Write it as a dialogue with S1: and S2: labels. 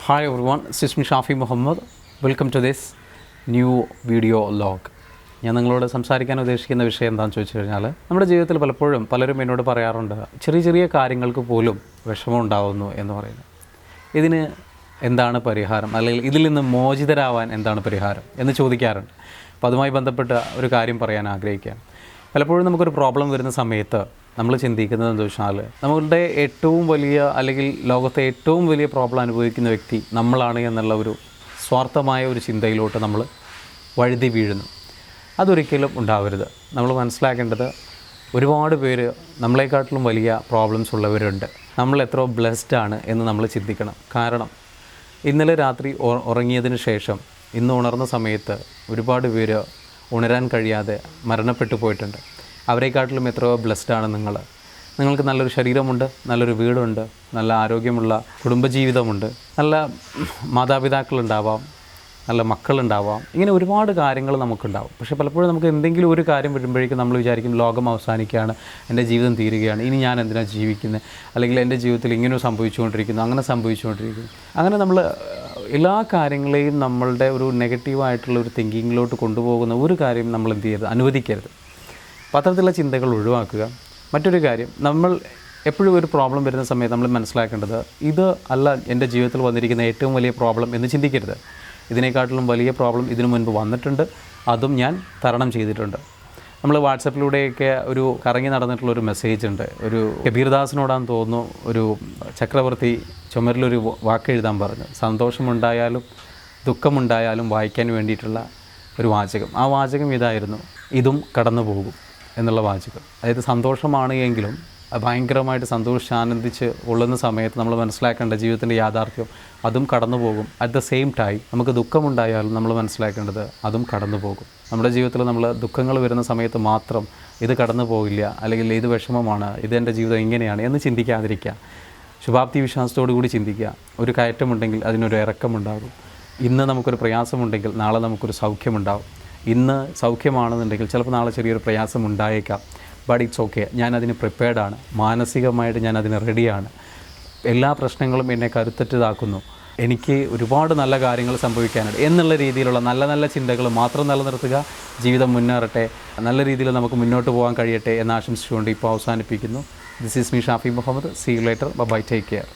S1: Hi everyone this is me Shafi Muhammad welcome to this new video log ഞാൻ നിങ്ങളോട് സംസാരിക്കാൻ ഉദ്ദേശിക്കുന്ന വിഷയം എന്താണെന്ന് ചോദിച്ചു കഴിഞ്ഞാൽ നമ്മുടെ ജീവിതത്തിൽ പലപ്പോഴും പലരും എന്നോട് പറയാറുണ്ട് ചെറിയ ചെറിയ കാര്യങ്ങൾക്ക് പോലും വിഷമം ഉണ്ടാകുന്നു എന്ന് പറയുന്നത്. ഇതിന് എന്താണ് പരിഹാരം? അല്ലെങ്കിൽ ഇതിൽ നിന്ന് മോചിതരാവാൻ എന്താണ് പരിഹാരം എന്ന് ചോദിക്കാറുണ്ട്. അപ്പോൾ അതുമായി ബന്ധപ്പെട്ട ഒരു കാര്യം പറയാൻ ആഗ്രഹിക്കുകയാണ്. പലപ്പോഴും നമുക്കൊരു പ്രോബ്ലം വരുന്ന സമയത്ത് നമ്മൾ ചിന്തിക്കുന്നത് എന്താ വെച്ചാൽ നമ്മളുടെ ഏറ്റവും വലിയ അല്ലെങ്കിൽ ലോകത്തെ ഏറ്റവും വലിയ പ്രോബ്ലം അനുഭവിക്കുന്ന വ്യക്തി നമ്മളാണ് എന്നുള്ള ഒരു സ്വാർത്ഥമായ ഒരു ചിന്തയിലോട്ട് നമ്മൾ വഴുതി വീഴുന്നു. അതൊരിക്കലും ഉണ്ടാവരുത്. നമ്മൾ മനസ്സിലാക്കേണ്ടത് ഒരുപാട് പേര് നമ്മളെക്കാട്ടിലും വലിയ പ്രോബ്ലംസ് ഉള്ളവരുണ്ട്. നമ്മൾ എത്ര ബ്ലെസ്ഡ് ആണ് എന്ന് നമ്മൾ ചിന്തിക്കണം. കാരണം ഇന്നലെ രാത്രി ഉറങ്ങിയതിന് ശേഷം ഇന്ന് ഉണർന്ന സമയത്ത് ഒരുപാട് പേര് ഉണരാൻ കഴിയാതെ മരണപ്പെട്ടു പോയിട്ടുണ്ട്. അവരെക്കാട്ടിലും എത്രയോ ബ്ലെസ്ഡ് ആണ് നിങ്ങൾ. നിങ്ങൾക്ക് നല്ലൊരു ശരീരമുണ്ട് നല്ലൊരു വീടുണ്ട് നല്ല ആരോഗ്യമുള്ള കുടുംബജീവിതമുണ്ട് നല്ല മാതാപിതാക്കളുണ്ടാവാം നല്ല മക്കളുണ്ടാവാം. ഇങ്ങനെ ഒരുപാട് കാര്യങ്ങൾ നമുക്കുണ്ടാവും. പക്ഷേ പലപ്പോഴും നമുക്ക് എന്തെങ്കിലും ഒരു കാര്യം വരുമ്പോഴേക്കും നമ്മൾ വിചാരിക്കും ലോകം അവസാനിക്കുകയാണ് എന്റെ ജീവിതം തീരുകയാണ് ഇനി ഞാൻ എന്തിനാണ് ജീവിക്കുന്നത് അല്ലെങ്കിൽ എന്റെ ജീവിതത്തിൽ ഇങ്ങനെ സംഭവിച്ചുകൊണ്ടിരിക്കുന്നു അങ്ങനെ സംഭവിച്ചുകൊണ്ടിരിക്കുന്നു. അങ്ങനെ നമ്മൾ എല്ലാ കാര്യങ്ങളെയും നമ്മളുടെ ഒരു നെഗറ്റീവായിട്ടുള്ള ഒരു തിങ്കിങ്ങിലോട്ട് കൊണ്ടുപോകുന്ന ഒരു കാര്യം നമ്മൾ എന്ത് ചെയ്യരുത്? അനുവദിക്കരുത്. പത്രത്തിലുള്ള ചിന്തകൾ ഒഴിവാക്കുക. മറ്റൊരു കാര്യം നമ്മൾ എപ്പോഴും ഒരു പ്രോബ്ലം വരുന്ന സമയത്ത് നമ്മൾ മനസ്സിലാക്കേണ്ടത് ഇത് അല്ല എന്റെ ജീവിതത്തിൽ വന്നിരിക്കുന്ന ഏറ്റവും വലിയ പ്രോബ്ലം എന്ന് ചിന്തിക്കരുത്. ഇതിനേക്കാട്ടിലും വലിയ പ്രോബ്ലം ഇതിനു മുൻപ് വന്നിട്ടുണ്ട്. അതും ഞാൻ തരണം ചെയ്തിട്ടുണ്ട്. നമ്മൾ വാട്സപ്പിലൂടെയൊക്കെ ഒരു കറങ്ങി നടന്നിട്ടുള്ള ഒരു മെസ്സേജ് ഉണ്ട്. ഒരു കബീർദാസിനോടാന്ന് തോന്നുന്നു ഒരു ചക്രവർത്തി ചുമരിലൊരു വാക്ക് എഴുതാൻ പറഞ്ഞു. സന്തോഷമുണ്ടായാലും ദുഃഖമുണ്ടായാലും വായിക്കാൻ വേണ്ടിയിട്ടുള്ള ഒരു വാചകം. ആ വാചകം ഇതായിരുന്നു. ഇതും കടന്നു പോകും എന്നുള്ള വാചകം. അതായത് സന്തോഷമാണ് എങ്കിലും ഭയങ്കരമായിട്ട് സന്തോഷിച്ച് ആനന്ദിച്ച് ഉള്ളുന്ന സമയത്ത് നമ്മൾ മനസ്സിലാക്കേണ്ട ജീവിതത്തിന്റെ യാഥാർത്ഥ്യം അതും കടന്നു പോകും. അറ്റ് ദ സെയിം ടൈം നമുക്ക് ദുഃഖമുണ്ടായാലും നമ്മൾ മനസ്സിലാക്കേണ്ടത് അതും കടന്നു പോകും. നമ്മുടെ ജീവിതത്തിൽ നമ്മൾ ദുഃഖങ്ങൾ വരുന്ന സമയത്ത് മാത്രം ഇത് കടന്നു പോകില്ല അല്ലെങ്കിൽ ഇത് വിഷമമാണ് ഇത് എന്റെ ജീവിതം ഇങ്ങനെയാണ് എന്ന് ചിന്തിക്കാതിരിക്കുക. ശുഭാപ്തി വിശ്വാസത്തോടു കൂടി ചിന്തിക്കുക. ഒരു കയറ്റമുണ്ടെങ്കിൽ അതിനൊരു ഇറക്കമുണ്ടാകും. ഇന്ന് നമുക്കൊരു പ്രയാസമുണ്ടെങ്കിൽ നാളെ നമുക്കൊരു സൗഖ്യമുണ്ടാകും. ഇന്ന് സൗഖ്യമാണെന്നുണ്ടെങ്കിൽ ചിലപ്പോൾ നാളെ ചെറിയൊരു പ്രയാസം ഉണ്ടായേക്കാം. ബട്ട് ഇറ്റ്സ് ഓക്കെ ഞാനതിന് പ്രിപ്പയർഡാണ് മാനസികമായിട്ട് ഞാൻ റെഡിയാണ് എല്ലാ പ്രശ്നങ്ങളും എന്നെ കരുത്തറ്റതാക്കുന്നു. എനിക്ക് ഒരുപാട് നല്ല കാര്യങ്ങൾ സംഭവിക്കാനുണ്ട്. എന്നുള്ള രീതിയിലുള്ള നല്ല നല്ല ചിന്തകൾ മാത്രം നിലനിർത്തുക ജീവിതം മുന്നേറട്ടെ നല്ല രീതിയിൽ നമുക്ക് മുന്നോട്ട് പോകാൻ കഴിയട്ടെ എന്ന് ആശംസിച്ചുകൊണ്ട് ഇപ്പോൾ അവസാനിപ്പിക്കുന്നു. This is me Shafi Muhammad. See later bye take care